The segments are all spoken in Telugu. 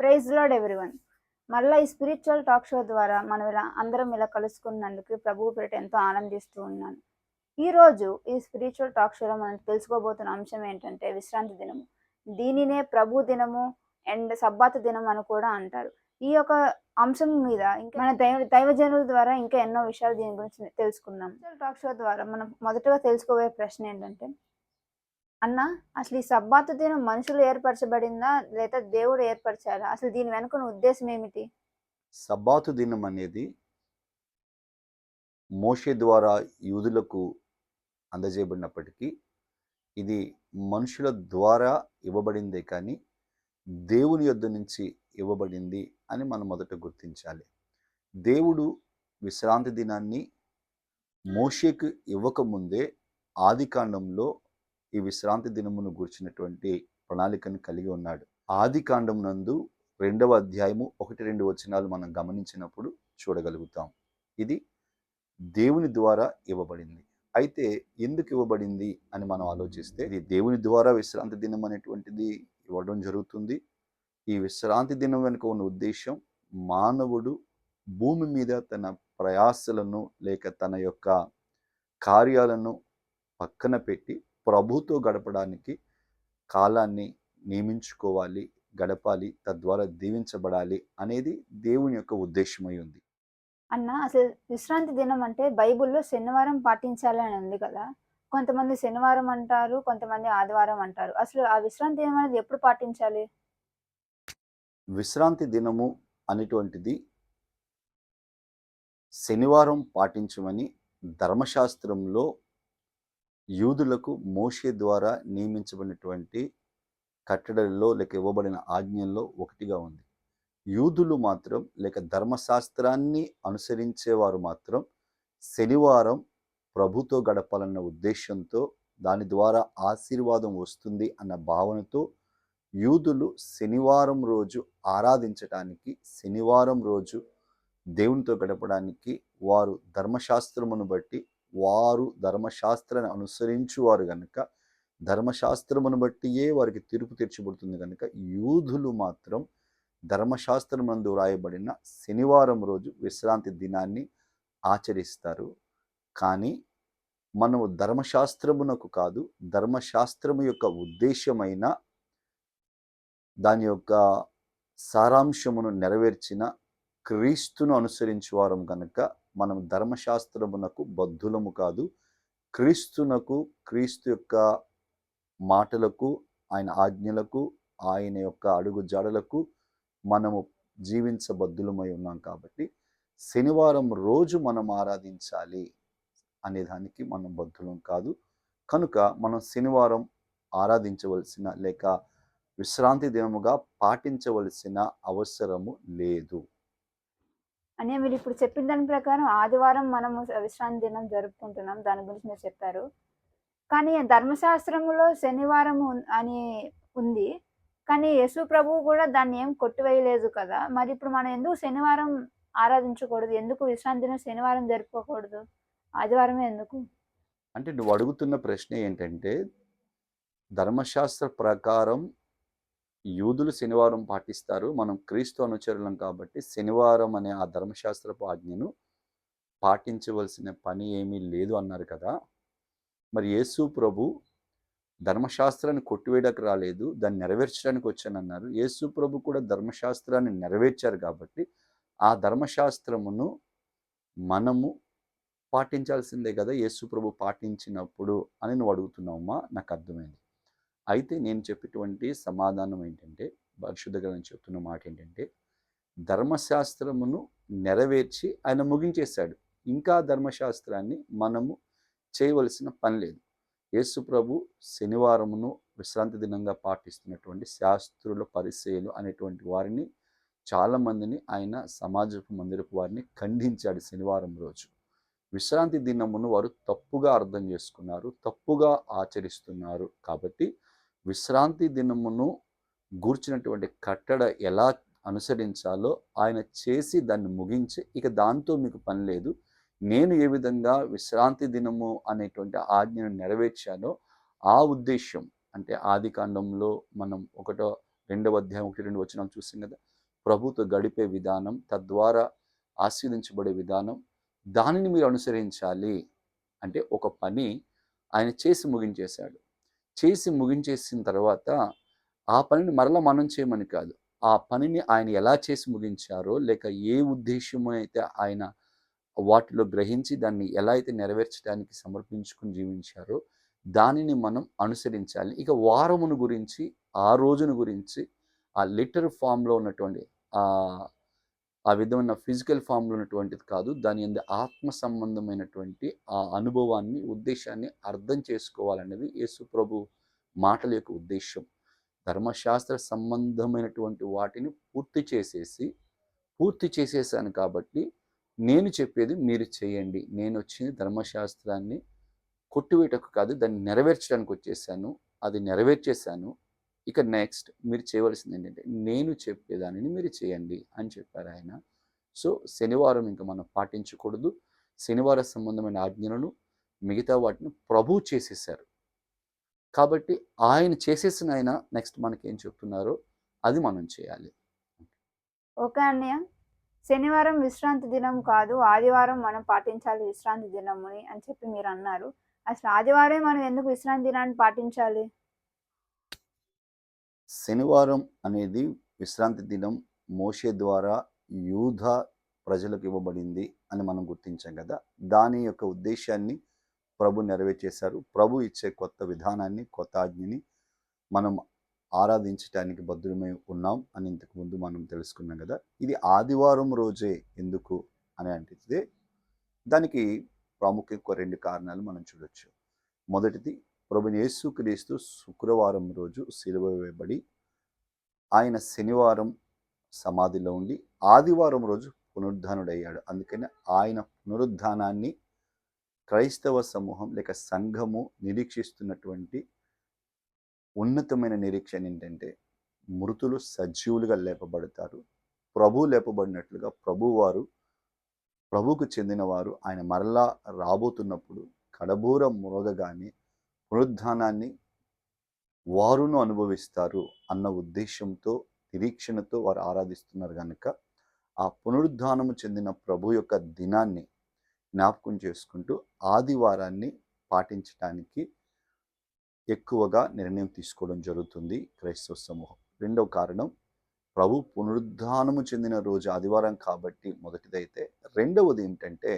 ప్రైజ్ లాడ్ ఎవ్రీవన్ మళ్ళీ ఈ స్పిరిచువల్ టాక్ షో ద్వారా మనం ఇలా అందరం ఇలా కలుసుకున్నందుకు ప్రభువు పేరిట ఎంతో ఆనందిస్తూ ఉన్నాను. ఈ రోజు ఈ స్పిరిచువల్ టాక్ షోలో మనం తెలుసుకోబోతున్న అంశం ఏంటంటే విశ్రాంతి దినము. దీనినే ప్రభు దినము అండ్ సబ్బాత దినం అని కూడా అంటారు. ఈ యొక్క అంశం మీద ఇంకా మన దైవ దైవజనుల ద్వారా ఇంకా ఎన్నో విషయాలు దీని గురించి తెలుసుకున్నాం టాక్ షో ద్వారా మనం మొదటగా తెలుసుకోబోయే ప్రశ్న ఏంటంటే అన్న అసలు ఈ సబ్బాతు దినం మనుషులు ఏర్పరచబడిందా లేదా దేవుడు ఏర్పరచారా? అసలు దీని వెనుక ఉద్దేశం ఏమిటి? సబ్బాతు దినం అనేది మోషే ద్వారా యూదులకు అందజేయబడినప్పటికీ ఇది మనుషుల ద్వారా ఇవ్వబడిందే కానీ దేవుని యొద్ద నుంచి ఇవ్వబడింది అని మనం మొదట గుర్తించాలి. దేవుడు విశ్రాంతి దినాన్ని మోషేకు ఇవ్వకముందే ఆది కాండంలో ఈ విశ్రాంతి దినమును గుర్చినటువంటి ప్రణాళికను కలిగి ఉన్నాడు. ఆది కాండం నందు రెండవ అధ్యాయము ఒకటి రెండు వచనాలు మనం గమనించినప్పుడు చూడగలుగుతాం. ఇది దేవుని ద్వారా ఇవ్వబడింది. అయితే ఎందుకు ఇవ్వబడింది అని మనం ఆలోచిస్తే ఇది దేవుని ద్వారా విశ్రాంతి దినం అనేటువంటిది ఇవ్వడం జరుగుతుంది. ఈ విశ్రాంతి దినం వెనుక ఉన్న ఉద్దేశం మానవుడు భూమి మీద తన ప్రయాసలను లేక తన యొక్క కార్యాలను పక్కన పెట్టి ప్రభుతో గడపడానికి కాలాన్ని నియమించుకోవాలి గడపాలి తద్వారా దీవించబడాలి అనేది దేవుని యొక్క ఉద్దేశమై ఉంది అన్న అసలు విశ్రాంతి దినం అంటే బైబిల్లో శనివారం పాటించాలని ఉంది కదా. కొంతమంది శనివారం అంటారు కొంతమంది ఆదివారం అంటారు. అసలు ఆ విశ్రాంతి దినం అనేది ఎప్పుడు పాటించాలి? విశ్రాంతి దినము అనేటువంటిది శనివారం పాటించమని ధర్మశాస్త్రంలో యూదులకు మోషే ద్వారా నియమించబడినటువంటి కట్టడల్లో లేక ఇవ్వబడిన ఆజ్ఞల్లో ఒకటిగా ఉంది. యూదులు మాత్రం లేక ధర్మశాస్త్రాన్ని అనుసరించేవారు మాత్రం శనివారం ప్రభుతో గడపాలన్న ఉద్దేశంతో దాని ద్వారా ఆశీర్వాదం వస్తుంది అన్న భావనతో యూదులు శనివారం రోజు ఆరాధించటానికి శనివారం రోజు దేవునితో గడపడానికి వారు ధర్మశాస్త్రమును బట్టి వారు ధర్మశాస్త్రాన్ని అనుసరించువారు గనుక ధర్మశాస్త్రమును బట్టియే వారికి తీర్పు తీర్చబడుతుంది కనుక యూదులు మాత్రం ధర్మశాస్త్రమందు వ్రాయబడిన శనివారం రోజు విశ్రాంతి దినాన్ని ఆచరిస్తారు. కానీ మనము ధర్మశాస్త్రమునకు కాదు ధర్మశాస్త్రము యొక్క ఉద్దేశమైన దాని యొక్క సారాంశమును నెరవేర్చిన క్రీస్తును అనుసరించేవారం కనుక మనం ధర్మశాస్త్రమునకు బద్ధులము కాదు క్రీస్తునకు క్రీస్తు యొక్క మాటలకు ఆయన ఆజ్ఞలకు ఆయన యొక్క అడుగు జాడలకు మనము జీవించబద్ధులమై ఉన్నాం కాబట్టి శనివారం రోజు మనం ఆరాధించాలి అనేదానికి మనం బద్ధులం కాదు. కనుక మనం శనివారం ఆరాధించవలసిన లేక విశ్రాంతి దినముగా పాటించవలసిన అవసరము లేదు. అని మీరు ఇప్పుడు చెప్పిన దాని ప్రకారం ఆదివారం మనము విశ్రాంతి దినం జరుపుకుంటున్నాం. దాని గురించి మీరు చెప్పారు. కానీ ధర్మశాస్త్రంలో శనివారం అని ఉంది. కానీ యేసు ప్రభువు కూడా దాన్ని ఏం కొట్టివేయలేదు కదా. మరి ఇప్పుడు మనం ఎందుకు శనివారం ఆరాధించకూడదు? ఎందుకు విశ్రాంతి దినం శనివారం జరుపుకోకూడదు? ఆదివారమే ఎందుకు? అంటే నువ్వు అడుగుతున్న ప్రశ్న ఏంటంటే ధర్మశాస్త్ర ప్రకారం యూదులు శనివారం పాటిస్తారు. మనం క్రీస్తు అనుచరులం కాబట్టి శనివారం అనే ఆ ధర్మశాస్త్రపు ఆజ్ఞను పాటించవలసిన పని ఏమీ లేదు అన్నారు కదా. మరి యేసు ప్రభు ధర్మశాస్త్రాన్ని కొట్టివేయడానికి రాలేదు. దాన్ని నెరవేర్చడానికి వచ్చానన్నారు. యేసు ప్రభు కూడా ధర్మశాస్త్రాన్ని నెరవేర్చారు కాబట్టి ఆ ధర్మశాస్త్రమును మనము పాటించాల్సిందే కదా. యేసు ప్రభు పాటించినప్పుడు అని నువ్వు అడుగుతున్నావమ్మా. నాకు అర్థమైంది. అయితే నేను చెప్పేటువంటి సమాధానం ఏంటంటే పరిశుద్ధ గ్రంథం చెప్తున్న మాట ఏంటంటే ధర్మశాస్త్రమును నెరవేర్చి ఆయన ముగించేశాడు. ఇంకా ధర్మశాస్త్రాన్ని మనము చేయవలసిన పని లేదు. యేసు ప్రభు శనివారమును విశ్రాంతి దినంగా పాటిస్తున్నటువంటి శాస్త్రుల పరిచయలు అనేటువంటి వారిని చాలామందిని ఆయన సమాజపు మందిరపు వారిని ఖండించాడు శనివారం రోజు. విశ్రాంతి దినమును వారు తప్పుగా అర్థం చేసుకున్నారు తప్పుగా ఆచరిస్తున్నారు. కాబట్టి విశ్రాంతి దినమును గూర్చినటువంటి కట్టడ ఎలా అనుసరించాలో ఆయన చేసి దాన్ని ముగించి ఇక దాంతో మీకు పని లేదు. నేను ఏ విధంగా విశ్రాంతి దినము అనేటువంటి ఆజ్ఞను నెరవేర్చానో ఆ ఉద్దేశం అంటే ఆది కాండంలో మనం ఒకటో రెండవ అధ్యాయం ఒకటి రెండు వచ్చిన చూసాం కదా ప్రభుతో గడిపే విధానం తద్వారా ఆస్వాదించబడే విధానం దానిని మీరు అనుసరించాలి. అంటే ఒక పని ఆయన చేసి ముగించేశాడు. చేసి ముగించేసిన తర్వాత ఆ పనిని మరలా మనం చేయమని కాదు ఆ పనిని ఆయన ఎలా చేసి ముగించారో లేక ఏ ఉద్దేశము అయితే ఆయన వాటిలో గ్రహించి దాన్ని ఎలా అయితే నెరవేర్చడానికి సమర్పించుకుని జీవించారో దానిని మనం అనుసరించాలి. ఇక వారమును గురించి ఆ రోజును గురించి ఆ లిటర్ ఫామ్లో ఉన్నటువంటి ఆ విధమైన ఫిజికల్ ఫామ్లో ఉన్నటువంటిది కాదు. దాని అందు ఆత్మ సంబంధమైనటువంటి ఆ అనుభవాన్ని ఉద్దేశాన్ని అర్థం చేసుకోవాలనేది యేసు ప్రభు మాటల యొక్క ఉద్దేశం ధర్మశాస్త్ర సంబంధమైనటువంటి వాటిని పూర్తి చేసేసి పూర్తి చేసేసాను కాబట్టి నేను చెప్పేది మీరు చేయండి. నేను వచ్చింది ధర్మశాస్త్రాన్ని కొట్టివేటకు కాదు దాన్ని నెరవేర్చడానికి వచ్చేసాను. అది నెరవేర్చేశాను ఇక నెక్స్ట్ మీరు చేయవలసింది ఏంటంటే నేను చెప్పేదానిని మీరు చేయండి అని చెప్పారు ఆయన. సో శనివారం ఇంకా మనం పాటించకూడదు. శనివార సంబంధమైన ఆజ్ఞలను మిగతా వాటిని ప్రభు చేసేసారు. కాబట్టి ఆయన చేసేసిన ఆయన నెక్స్ట్ మనకి ఏం చెప్తున్నారో అది మనం చేయాలి. ఓకే అన్నయ్య. శనివారం విశ్రాంతి దినం కాదు ఆదివారం మనం పాటించాలి విశ్రాంతి దినముని అని చెప్పి మీరు అన్నారు. అసలు ఆదివారం మనం ఎందుకు విశ్రాంతి దినాన్ని పాటించాలి? శనివారం అనేది విశ్రాంతి దినం మోషే ద్వారా యూధ ప్రజలకు ఇవ్వబడింది అని మనం గుర్తించాం కదా. దాని యొక్క ఉద్దేశాన్ని ప్రభు నెరవేర్చేశారు. ప్రభు ఇచ్చే కొత్త విధానాన్ని కొత్త ఆజ్ఞని మనం ఆరాధించటానికి భద్రమై ఉన్నాం అని ఇంతకు ముందు మనం తెలుసుకున్నాం కదా. ఇది ఆదివారం రోజే ఎందుకు అని అంటే దానికి ప్రాముఖ్యంగా రెండు కారణాలు మనం చూడొచ్చు. మొదటిది ప్రభు యేసుక్రీస్తు శుక్రవారం రోజు సిలువ వేయబడి ఆయన శనివారం సమాధిలో ఉండి ఆదివారం రోజు పునరుద్ధానుడయ్యాడు. అందుకని ఆయన పునరుద్ధానాన్ని క్రైస్తవ సమూహం లేక సంఘము నిరీక్షిస్తున్నటువంటి ఉన్నతమైన నిరీక్షణ ఏంటంటే మృతులు సజీవులుగా లేపబడతారు. ప్రభు లేపబడినట్లుగా ప్రభువారు ప్రభుకు చెందినవారు ఆయన మరలా రాబోతున్నప్పుడు కడబూర మురగగానే పునరుద్ధానాన్ని వారును అనుభవిస్తారు అన్న ఉద్దేశంతో నిరీక్షణతో వారు ఆరాధిస్తున్నారు కనుక ఆ పునరుద్ధానము చెందిన ప్రభు యొక్క దినాన్ని జ్ఞాపకం చేసుకుంటూ ఆదివారాన్ని పాటించడానికి ఎక్కువగా నిర్ణయం తీసుకోవడం జరుగుతుంది క్రైస్తవ సమూహం. రెండవ కారణం ప్రభు పునరుద్ధానము చెందిన రోజు ఆదివారం కాబట్టి మొదటిదైతే రెండవది ఏంటంటే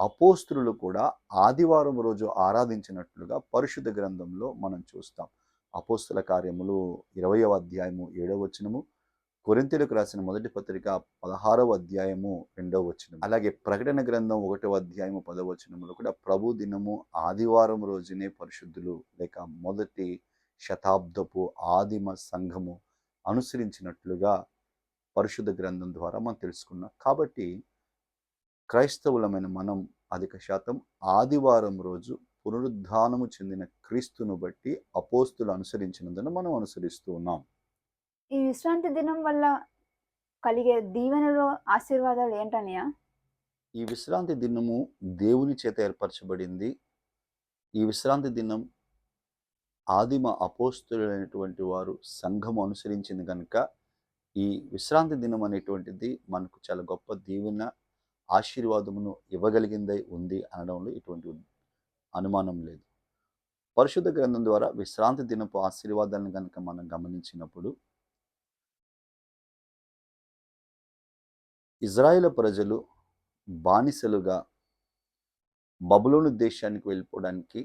అపోస్తులు కూడా ఆదివారం రోజు ఆరాధించినట్లుగా పరిశుద్ధ గ్రంథంలో మనం చూస్తాం. అపోస్తుల కార్యములు ఇరవయవ అధ్యాయము ఏడవ వచనము కొరింతలకు రాసిన మొదటి పత్రిక పదహారవ అధ్యాయము రెండవ వచనం అలాగే ప్రకటన గ్రంథం ఒకటవ అధ్యాయము పదవ వచనములో కూడా ప్రభు దినము ఆదివారం రోజునే పరిశుద్ధులు లేక మొదటి శతాబ్దపు ఆదిమ సంఘము అనుసరించినట్లుగా పరిశుద్ధ గ్రంథం ద్వారా మనం తెలుసుకున్నాం. కాబట్టి క్రైస్తవులమైన మనం అధిక శాతం ఆదివారం రోజు పునరుద్ధానము చెందిన క్రీస్తును బట్టి అపోస్తులు అనుసరించినందున మనం అనుసరిస్తూ ఉన్నాం. ఈ విశ్రాంతి దినం వల్ల కలిగే దీవెనలు ఆశీర్వాదాలు ఏంటన్నయ్య? ఈ విశ్రాంతి దినము దేవుని చేత ఏర్పరచబడింది. ఈ విశ్రాంతి దినం ఆదిమ అపోస్తులైనటువంటి వారు సంఘము అనుసరించింది కనుక ఈ విశ్రాంతి దినం అనేటువంటిది మనకు చాలా గొప్ప దీవెన ఆశీర్వాదమును ఇవ్వగలిగిందై ఉంది అనడంలో ఎటువంటి అనుమానం లేదు. పరిశుద్ధ గ్రంథం ద్వారా విశ్రాంతి దినపు ఆశీర్వాదాలను కనుక మనం గమనించినప్పుడు ఇజ్రాయేల్ ప్రజలు బానిసలుగా బబులోను దేశానికి వెళ్ళిపోవడానికి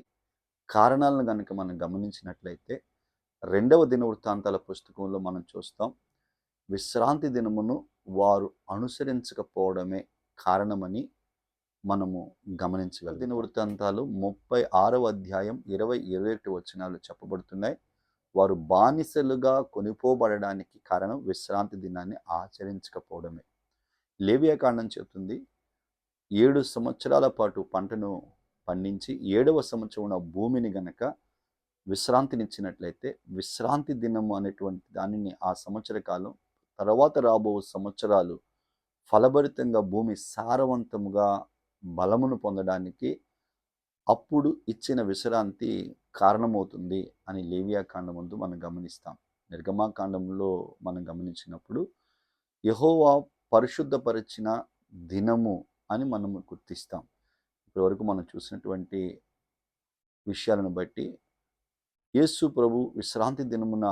కారణాలను కనుక మనం గమనించినట్లయితే రెండవ దిన వృత్తాంతాల పుస్తకంలో మనం చూస్తాం విశ్రాంతి దినమును వారు అనుసరించకపోవడమే కారణమని మనము గమనించగలం. దిన వృత్తాంతాలు ముప్పై ఆరవ అధ్యాయం ఇరవై ఇరవై ఒకటి వచనాలు చెప్పబడుతున్నాయి. వారు బానిసలుగా కొనిపోబడడానికి కారణం విశ్రాంతి దినాన్ని ఆచరించకపోవడమే. లేవియాకాండం చెప్తుంది ఏడు సంవత్సరాల పాటు పంటను పండించి ఏడవ సంవత్సరం ఉన్న భూమిని గనక విశ్రాంతినిచ్చినట్లయితే విశ్రాంతి దినము అనేటువంటి దానిని ఆ సంవత్సర కాలం తర్వాత రాబో సంవత్సరాలు ఫలభరితంగా భూమి సారవంతముగా బలమును పొందడానికి అప్పుడు ఇచ్చిన విశ్రాంతి కారణమవుతుంది అని లేవియా కాండం ముందు మనం గమనిస్తాం. నిర్గమాకాండంలో మనం గమనించినప్పుడు యహోవా పరిశుద్ధపరిచిన దినము అని మనము గుర్తిస్తాం. ఇప్పటివరకు మనం చూసినటువంటి విషయాలను బట్టి యేసు ప్రభు విశ్రాంతి దినమున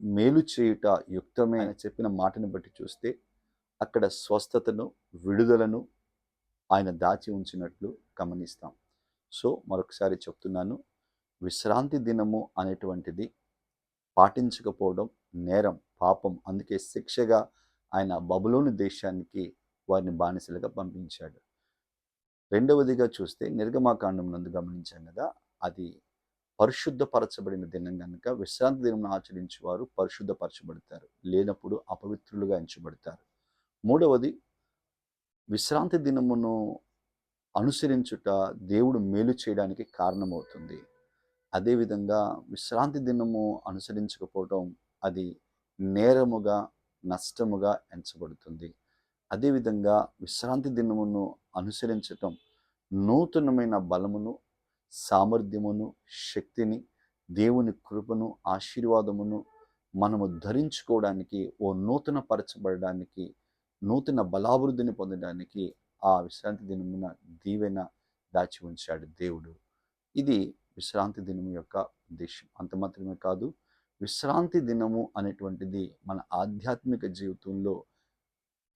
మేలు చేయుట యుక్తమే అని చెప్పిన మాటను బట్టి చూస్తే అక్కడ స్వస్థతను విడుదలను ఆయన దాచి ఉంచినట్లు గమనిస్తాం. సో మరొకసారి చెప్తున్నాను. విశ్రాంతి దినము అనేటువంటిది పాటించకపోవడం నేరం పాపం. అందుకే శిక్షగా ఆయన బబులోని దేశానికి వారిని బానిసలుగా పంపించాడు. రెండవదిగా చూస్తే నిర్గమాకాండం నందు గమనించాం కదా అది పరిశుద్ధపరచబడిన దినం కనుక విశ్రాంతి దినం ఆచరించేవారు పరిశుద్ధపరచబడతారు. లేనప్పుడు అపవిత్రులుగా ఎంచబడతారు. మూడవది విశ్రాంతి దినమును అనుసరించుట దేవుడు మేలు చేయడానికి కారణమవుతుంది. అదేవిధంగా విశ్రాంతి దినము అనుసరించకపోవటం అది నేరముగా నష్టముగా ఎంచబడుతుంది. అదేవిధంగా విశ్రాంతి దినమును అనుసరించటం నూతనమైన బలమును సామర్థ్యమును శక్తిని దేవుని కృపను ఆశీర్వాదమును మనము ధరించుకోవడానికి ఓ నూతన పరచబడడానికి నూతన బలాభివృద్ధిని పొందడానికి ఆ విశ్రాంతి దినమున దీవెన దాచి ఉంచాడు దేవుడు. ఇది విశ్రాంతి దినము యొక్క ఉద్దేశం అంత మాత్రమే కాదు విశ్రాంతి దినము అనేటువంటిది మన ఆధ్యాత్మిక జీవితంలో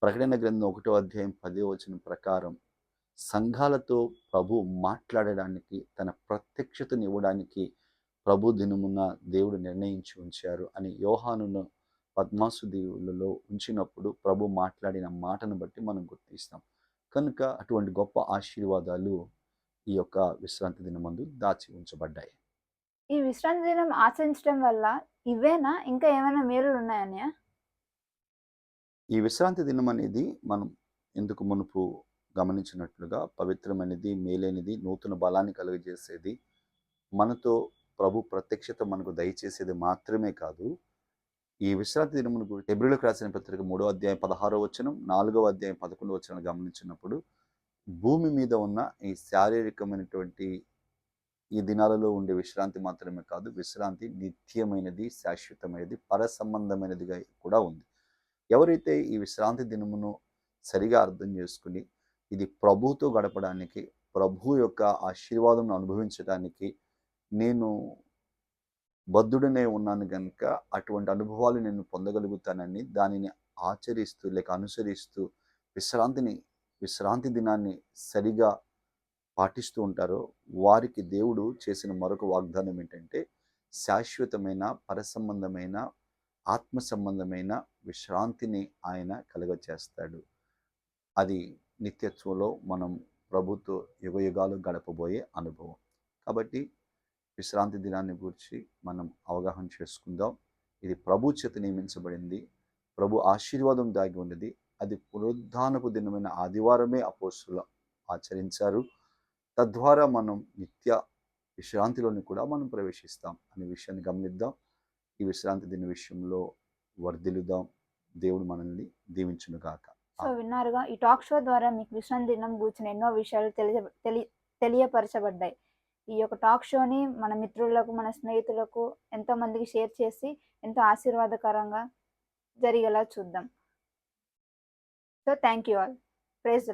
ప్రకటన గ్రంథం ఒకటో అధ్యాయం పదో వచ్చిన ప్రకారం సంఘాలతో ప్రభు మాట్లాడడానికి తన ప్రత్యక్షతను ఇవ్వడానికి ప్రభు దినమున దేవుడు నిర్ణయించి ఉంచారు అని యోహానును పద్మాసు దీవులలో ఉంచినప్పుడు ప్రభు మాట్లాడిన మాటను బట్టి మనం గుర్తిస్తాం. కనుక అటువంటి గొప్ప ఆశీర్వాదాలు ఈ యొక్క విశ్రాంతి దినమందు దాచి ఉంచబడ్డాయి. ఈ విశ్రాంతి దినం ఆచరించడం వల్ల ఇవేనా? ఇంకా ఏమైనా మేలులు ఉన్నాయన్నయ్య ఈ విశ్రాంతి దినం అనేది మనం ఎందుకు మునుపు గమనించినట్లుగా పవిత్రమైనది మేలైనది నూతన బలాన్ని కలుగజేసేది మనతో ప్రభు ప్రత్యక్షత మనకు దయచేసేది మాత్రమే కాదు ఈ విశ్రాంతి దినమును గురించి ఎబ్రిలకు రాసిన పత్రిక మూడో అధ్యాయం పదహారో వచనం నాలుగవ అధ్యాయం పదకొండో వచనం గమనించినప్పుడు భూమి మీద ఉన్న ఈ శారీరకమైనటువంటి ఈ దినాలలో ఉండే విశ్రాంతి మాత్రమే కాదు విశ్రాంతి నిత్యమైనది శాశ్వతమైనది పర సంబంధమైనదిగా కూడా ఉంది. ఎవరైతే ఈ విశ్రాంతి దినమును సరిగా అర్థం చేసుకుని ఇది ప్రభుతో గడపడానికి ప్రభు యొక్క ఆశీర్వాదం అనుభవించడానికి నేను బద్ధుడనే ఉన్నాను కనుక అటువంటి అనుభవాలు నేను పొందగలుగుతానని దానిని ఆచరిస్తూ లేక అనుసరిస్తూ విశ్రాంతిని విశ్రాంతి దినాన్ని సరిగా పాటిస్తూ ఉంటారో వారికి దేవుడు చేసిన మరొక వాగ్దానం ఏంటంటే శాశ్వతమైన పరసంబంధమైన ఆత్మ సంబంధమైన విశ్రాంతిని ఆయన కలుగచేస్తాడు. అది నిత్యత్వంలో మనం ప్రభుత్వ యుగయుగాలు గడపబోయే అనుభవం. కాబట్టి విశ్రాంతి దినాన్ని గురించి మనం అవగాహన చేసుకుందాం. ఇది ప్రభు చేత నియమించబడింది. ప్రభు ఆశీర్వాదం దాగి ఉన్నది. అది పునరుద్ధానపు దినమైన ఆదివారమే అపోస్తులు ఆచరించారు. తద్వారా మనం నిత్య విశ్రాంతిలోని కూడా మనం ప్రవేశిస్తాం అనే విషయాన్ని గమనిద్దాం. ఈ విశ్రాంతి దిన విషయంలో వర్ధిల్లుదాం. దేవుడు మనల్ని దీవించునుగాక సో విన్నారుగా ఈ టాక్ షో ద్వారా మీకు విశ్రాంతి దినం కూర్చున్న ఎన్నో విషయాలు తెలియ తెలి తెలియపరచబడ్డాయి. ఈ యొక్క టాక్ షోని మన మిత్రులకు మన స్నేహితులకు ఎంతో మందికి షేర్ చేసి ఎంతో ఆశీర్వాదకరంగా జరిగేలా చూద్దాం. So thank you all praise